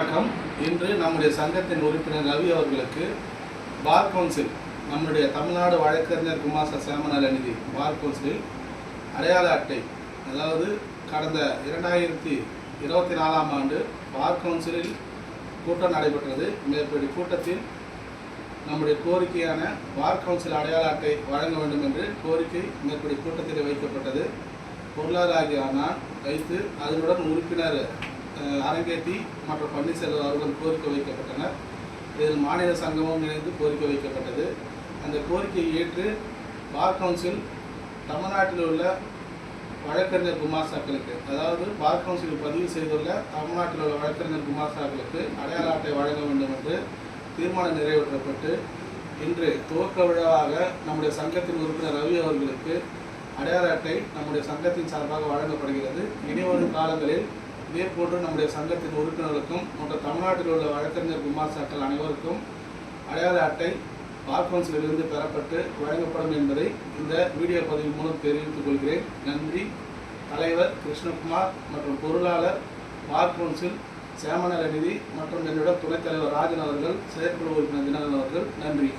வணக்கம். இன்று நம்முடைய சங்கத்தின் உறுப்பினர் ரவி அவர்களுக்கு பார் கவுன்சில் நம்முடைய தமிழ்நாடு வழக்கறிஞர் குமாச சேமநலநிதி பார் கவுன்சிலில் அடையாள அட்டை அதாவது கடந்த இரண்டாயிரத்தி இருபத்தி நாலாம் ஆண்டு பார் கவுன்சிலில் கூட்டம் நடைபெற்றது. மேற்படி கூட்டத்தில் நம்முடைய கோரிக்கையான பார் கவுன்சில் அடையாள அட்டை வழங்க வேண்டும் என்று கோரிக்கை மேற்படி கூட்டத்தில் வைக்கப்பட்டது. பொருளாதார நான் வைத்து அதனுடன் உறுப்பினர் அரங்கேற்றி மற்றும் பன்னீர்செல்வம் அவர்கள் கோரிக்கை வைக்கப்பட்டனர். இதில் மாநில சங்கமும் இணைந்து கோரிக்கை வைக்கப்பட்டது. அந்த கோரிக்கையை ஏற்று பார் கவுன்சில் தமிழ்நாட்டில் உள்ள வழக்கறிஞர் குமாசாக்களுக்கு அதாவது பார் கவுன்சில் பதிவு செய்துள்ள தமிழ்நாட்டில் உள்ள வழக்கறிஞர் குமாசாக்களுக்கு அடையாள அட்டை வழங்க வேண்டும் என்று தீர்மானம் நிறைவேற்றப்பட்டு இன்று துவக்க விழாவாக நம்முடைய சங்கத்தின் உறுப்பினர் ரவி அவர்களுக்கு அடையாள அட்டை நம்முடைய சங்கத்தின் சார்பாக வழங்கப்படுகிறது. இனிவரும் காலங்களில் இதே போன்று நம்முடைய சங்கத்தின் உறுப்பினர்களுக்கும் மற்றும் தமிழ்நாட்டில் உள்ள வழக்கறிஞர் குமாஸ்தாக்கள் அனைவருக்கும் அடையாள அட்டை பார் கவுன்சிலிருந்து பெறப்பட்டு வழங்கப்படும் என்பதை இந்த வீடியோ பதிவு மூலம் தெரிவித்துக் கொள்கிறேன். நன்றி. தலைவர் கிருஷ்ணகுமார் மற்றும் பொருளாளர் பார் கவுன்சில் சேமநல நிதி மற்றும் என்னுடன் துணைத் தலைவர் ராஜன் அவர்கள் செயற்குழு உறுப்பினர் தினகரன் அவர்கள் நன்றி.